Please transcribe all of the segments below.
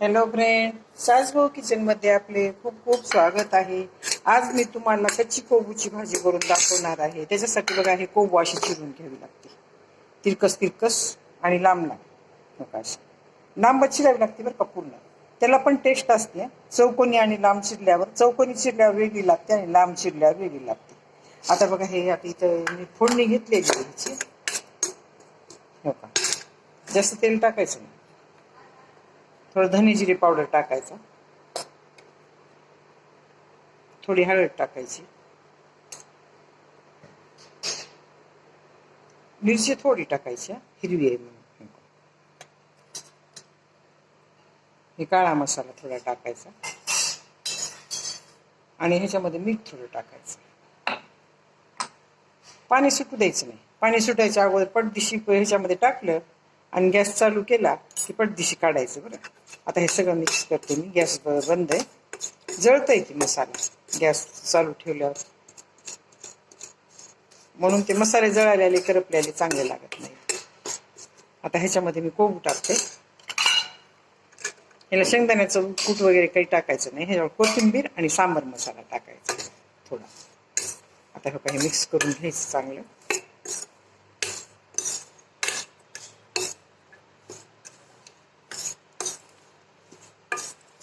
Hello friend सासभाऊ किचनमध्ये आपले खूप खूप स्वागत आहे. आज मी तुम्हाला कच्ची कोबूची भाजी करून दाखवणार आहे. त्याच्यासाठी बघा हे कोबू अशी चिरून घ्यावी लागते तिरकस तिरकस आणि लांब लांब. बघा. अशी लांब चिरावी लागते बरं का पूर्ण. त्याला पण टेस्ट असते. चौकोनी आणि लांब चिरल्यावर चौकोनी चिरल्यावर वेगळी लागते आणि लांब चिरल्यावर वेगळी लागते. आता बघा हे आता इथं मी फोडणी घेतलेली आहे ह्याची हो का जास्त तेल टाकायचं नाही. थोडं जिरे पावडर टाकायचा. थोडी हळद टाकायची. मिरची थोडी टाकायची हिरवी आहे म्हणून. हे काळा मसाला थोडा टाकायचा. आणि ह्याच्यामध्ये मीठ थोडं टाकायचं. पाणी सुटू द्यायचं नाही. पाणी सुटायच्या अगोदर पटदिशी ह्याच्यामध्ये टाकलं आणि गॅस चालू केला की पटदिशी काढायचं बरं. आता हे सगळं मिक्स करते मी. गॅस बंद आहे. जळतंय की मसाला. गॅस चालू ठेवल्यावर. म्हणून ते मसाले जळालेले करपलेले चांगले लागत नाही. आता ह्याच्यामध्ये मी कोबू टाकते. ह्याला शेंगदाण्याचं कूट वगैरे काही टाकायचं नाही. ह्याच्यावर कोथिंबीर आणि सांबर मसाला टाकायचा. थोडा. आता हे काही मिक्स करून घ्यायचं चांगलं.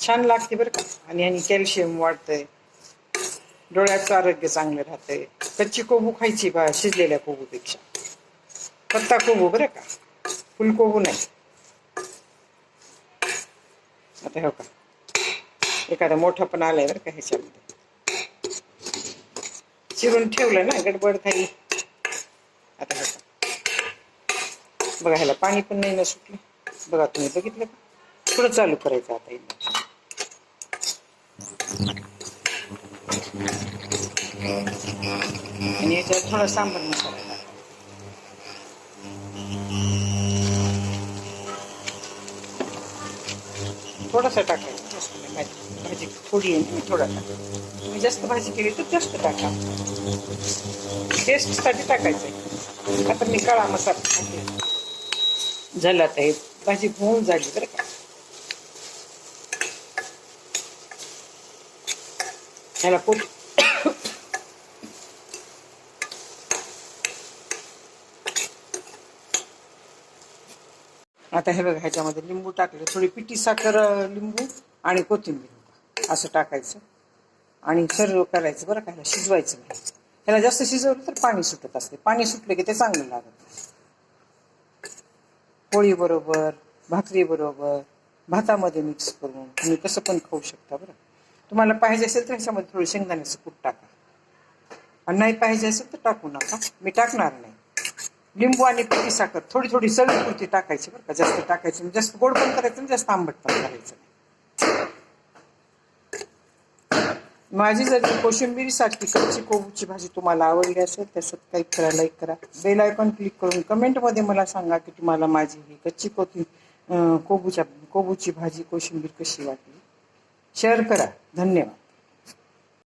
छान लागते बरं का. आणि आणि कॅल्शियम वाढतंय. डोळ्याचं आरोग्य चांगलं राहतंय. कच्ची कोबू खायची बा शिजलेल्या कोबूपेक्षा. पत्ता कोबू बरं का. फुलकोबू नाही. आता हो का एखादा मोठा पण आलाय बरं का ह्याच्यामध्ये. चिरून ठेवलं ना गडबड खाली. आता हो का बघा ह्याला पाणी पण नाही ना सुटलं. बघा तुम्ही बघितलं का? थोडं चालू करायचं आता आणि याच्यात थोडा सांबर मसाला थोडासा टाकायचा जास्त नाही भाजी भाजी थोडी आहे थोडा टाका. तुम्ही जास्त भाजी केली तर जास्त टाका. टेस्टसाठी टाकायचं आता मी काळा मसाला टाकला. झालं आता हे. भाजी होऊन झाली बरं का. ह्याला पोट आता हे बघा ह्याच्यामध्ये लिंबू टाकले. थोडी पिठी साखर लिंबू आणि कोथिंबीर. असं टाकायचं. आणि सर्व करायचं बरं का शिजवायचं नाही ह्याला जास्त शिजवलं तर पाणी सुटत असते. पाणी सुटलं की ते चांगलं लागत पोळी बरोबर भाकरी बरोबर भातामध्ये मिक्स करून तुम्ही कसं पण खाऊ शकता बरं. तुम्हाला पाहिजे असेल तर ह्याच्यामध्ये थोडी शेंगदाण्याचं कूट टाका. आणि नाही पाहिजे असेल तर टाकू नका. मी टाकणार नाही. लिंबू आणि पिठी साखर थोडी थोडी चवीपुरती टाकायची बरं का. जास्त टाकायची म्हणजे जास्त गोड पण करायचं आणि जास्त आंबट पण करायचं माझी जर कोशिंबिरीसाठी कच्ची कोबूची भाजी तुम्हाला आवडली असेल तर सबस्क्राईब करा लाईक करा. बेल आयकॉन क्लिक करून कमेंटमध्ये मला सांगा की तुम्हाला माझी ही कच्ची कोथी कोबूच्या कोबूची भाजी कोशिंबीर कशी वाटली? शेअर करा. धन्यवाद.